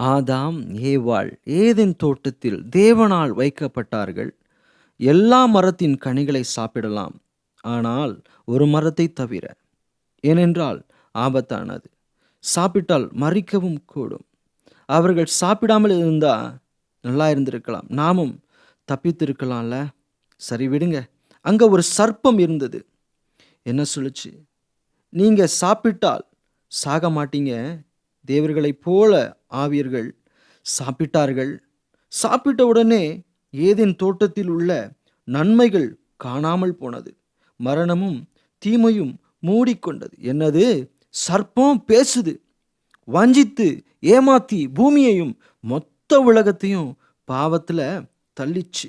ஆதாம் ஏவாள் ஏதென் தோட்டத்தில் தேவனால் வைக்கப்பட்டார்கள். எல்லா மரத்தின் கனிகளை சாப்பிடலாம். ஆனால் ஒரு மரத்தை தவிர ஏனென்றால் ஆபத்தானது. சாப்பிட்டால் மறிக்கவும் கூடும். அவர்கள் சாப்பிடாமல் இருந்தா நல்லா இருந்திருக்கலாம். நாமும் தப்பித்திருக்கலாம்ல. சரி விடுங்க. அங்கே ஒரு சர்ப்பம் இருந்தது. என்ன சொல்லுச்சு? நீங்கள் சாப்பிட்டால் சாக மாட்டீங்க தேவர்களைப் போல ஆவியர்கள் சாப்பிட்டார்கள். சாப்பிட்ட உடனே ஏதேன் தோட்டத்தில் உள்ள நன்மைகள் காணாமல் போனது. மரணமும் தீமையும் மூடிக்கொண்டது. என்னது? சர்ப்பம் பேசுது. வஞ்சித்து ஏமாத்தி பூமியையும் மொத்த உலகத்தையும் பாவத்தில் தள்ளிச்சு.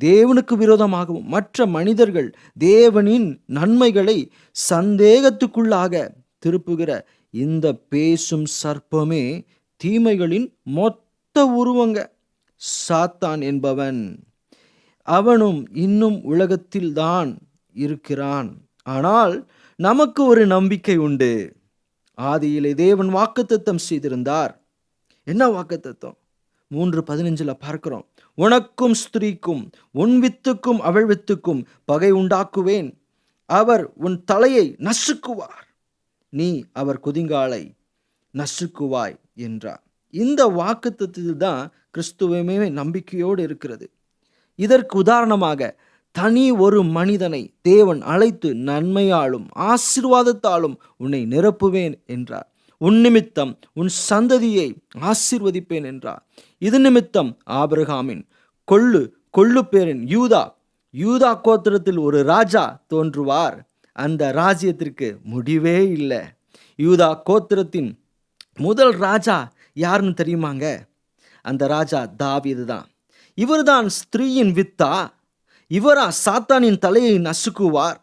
தேவனுக்கு விரோதமாகவும் மற்ற மனிதர்கள் தேவனின் நன்மைகளை சந்தேகத்துக்குள்ளாக திருப்புகிற இந்த பேசும் சர்ப்பமே தீமைகளின் மொத்த உருவங்க. சாத்தான் என்பவன். அவனும் இன்னும் உலகத்தில்தான் இருக்கிறான். ஆனால் நமக்கு ஒரு நம்பிக்கை உண்டு. ஆதியிலே தேவன் வாக்குத்தத்தம் செய்திருந்தார். என்ன வாக்குத்தத்தம்? மூன்று பதினஞ்சில் பார்க்கிறோம். உனக்கும் ஸ்திரீக்கும் உன் வித்துக்கும் அவள் வித்துக்கும் பகை உண்டாக்குவேன். அவர் உன் தலையை நசுக்குவார். நீ அவர் குதிங்காலை நசுக்குவாய் என்றார். இந்த வாக்குத்தத்தில் தான் கிறிஸ்துவமே நம்பிக்கையோடு இருக்கிறது. இதற்கு உதாரணமாக தனி ஒரு மனிதனை தேவன் அழைத்து நன்மையாலும் ஆசிர்வாதத்தாலும் உன்னை நிரப்புவேன் என்றார். உன் நிமித்தம் உன் சந்ததியை ஆசிர்வதிப்பேன் என்றார். இது நிமித்தம் ஆபிரகாமின் கொள்ளு கொள்ளு பேரின் யூதா யூதா கோத்திரத்தில் ஒரு ராஜா தோன்றுவார். அந்த ராஜ்யத்திற்கு முடிவே இல்லை. யூதா கோத்திரத்தின் முதல் ராஜா யாருன்னு தெரியுமாங்க? அந்த ராஜா தாவிது தான். இவர்தான் ஸ்திரீயின் வித்தா இவரா சாத்தானின் தலையை நசுக்குவார்.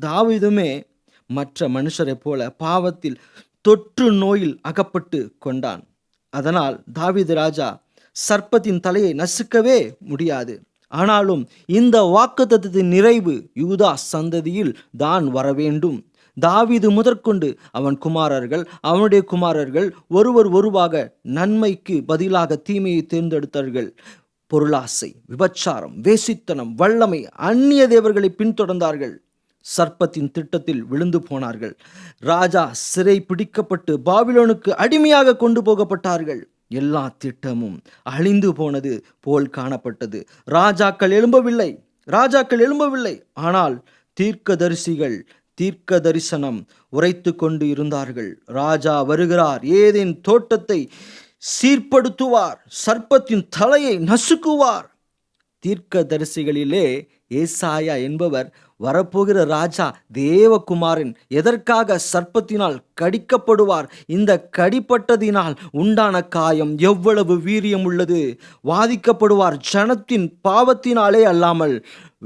தாவிதுமே மற்ற மனுஷரைப் போல பாவத்தில் தொற்று நோயில் அகப்பட்டு கொண்டான். அதனால் தாவிது ராஜா சர்ப்பத்தின் தலையை நசுக்கவே முடியாது. ஆனாலும் இந்த வாக்குத்தத்தத்தின் நிறைவு யூதா சந்ததியில் தான் வரவேண்டும். தாவீது முதற்கொண்டு அவன் குமாரர்கள் அவனுடைய குமாரர்கள் ஒருவர் ஒருவாக நன்மைக்கு பதிலாக தீமையை தேர்ந்தெடுத்தார்கள். பொருளாசை விபச்சாரம் வேசித்தனம் வல்லமை அந்நிய தேவர்களை பின்தொடர்ந்தார்கள். சர்ப்பத்தின் திட்டத்தில் விழுந்து போனார்கள். ராஜா சிறை பிடிக்கப்பட்டு பாபிலோனுக்கு அடிமையாக கொண்டு போகப்பட்டார்கள். எல்லா திட்டமும் அழிந்து போனது போல் காணப்பட்டது. ராஜாக்கள் எழும்பவில்லை. ராஜாக்கள் எழும்பவில்லை. ஆனால் தீர்க்கதரிசிகள் தீர்க்க தரிசனம் உரைத்து கொண்டு இருந்தார்கள். ராஜா வருகிறார். ஏதேன் தோட்டத்தை சீர்படுத்துவார். சர்ப்பத்தின் தலையை நசுக்குவார். தீர்க்க தரிசிகளிலே ஏசாயா என்பவர் வரப்போகிற ராஜா தேவகுமாரன் எதற்காக சர்ப்பத்தினால் கடிக்கப்படுவார்? இந்த கடிப்பட்டதினால் உண்டான காயம் எவ்வளவு வீரியம் உள்ளது? வாதிக்கப்படுவார் ஜனத்தின் பாவத்தினாலே அல்லாமல்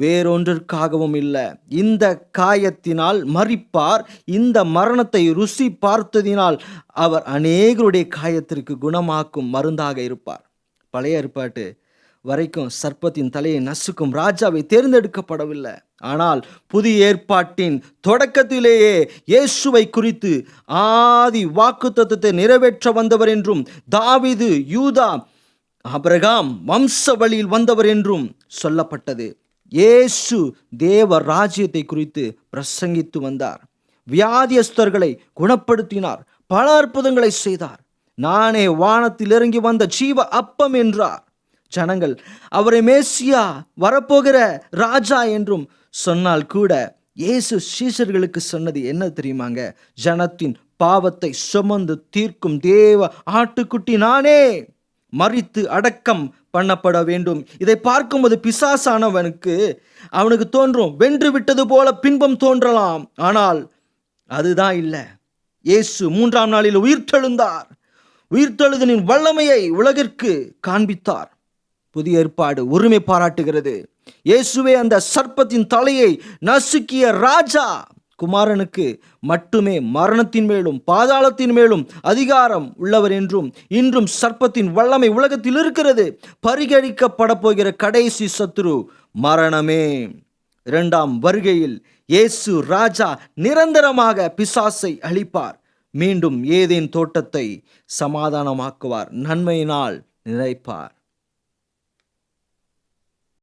வேறொன்றிற்காகவும் இல்லை. இந்த காயத்தினால் மறிப்பார் இந்த மரணத்தை ருசி பார்த்ததினால் அவர் அநேகருடைய காயத்திற்கு குணமாக்கும் மருந்தாக இருப்பார். பழைய ஏற்பாட்டு வரைக்கும் சர்ப்பத்தின் தலையை நசுக்கும் ராஜாவை தேர்ந்தெடுக்கப்படவில்லை. ஆனால் புதிய ஏற்பாட்டின் தொடக்கத்திலேயே இயேசுவை குறித்து ஆதி வாக்குத்தத்தத்தை நிறைவேற்ற வந்தவர் என்றும் தாவீது யூதா அபிரகாம் வம்ச வழியில் வந்தவர் என்றும் சொல்லப்பட்டது. இயேசு தேவ ராஜ்யத்தை குறித்து பிரசங்கித்து வந்தார். வியாதியஸ்தர்களை குணப்படுத்தினார். பல அற்புதங்களை செய்தார். நானே வானத்தில் இறங்கி வந்த ஜீவ அப்பம் என்றார். ஜனங்கள். அவரை மேசியா வரப்போகிற ராஜா என்றும் சொன்னால் கூட இயேசு சீசர்களுக்கு சொன்னது என்ன தெரியுமாங்க? ஜனத்தின் பாவத்தை சுமந்து தீர்க்கும் தேவ ஆட்டுக்குட்டி நானே. மறித்து அடக்கம் பண்ணப்பட வேண்டும். இதை பார்க்கும்போது பிசாசானவனுக்கு அவனுக்கு தோன்றும் வென்று விட்டது போல பின்பம் தோன்றலாம். ஆனால் அதுதான் இல்லை. இயேசு மூன்றாம் நாளில் உயிர்த்தெழுந்தார். உயிர்த்தெழுதலின் வல்லமையை உலகிற்கு காண்பித்தார். புதிய ஏற்பாடு உரிமை பாராட்டுகிறது. இயேசுவே அந்த சர்ப்பத்தின் தலையை நசுக்கிய ராஜா குமாரனுக்கு மட்டுமே மரணத்தின் மேலும் பாதாளத்தின் மேலும் அதிகாரம் உள்ளவர் என்றும் இன்றும் சர்ப்பத்தின் வல்லமை உலகத்தில் இருக்கிறது. பரிகரிக்கப்பட போகிற கடைசி சத்துரு மரணமே. இரண்டாம் வருகையில் இயேசு ராஜா நிரந்தரமாக பிசாசை அழிப்பார். மீண்டும் ஏதேன் தோட்டத்தை சமாதானமாக்குவார். நன்மையினால் நிறைப்பார்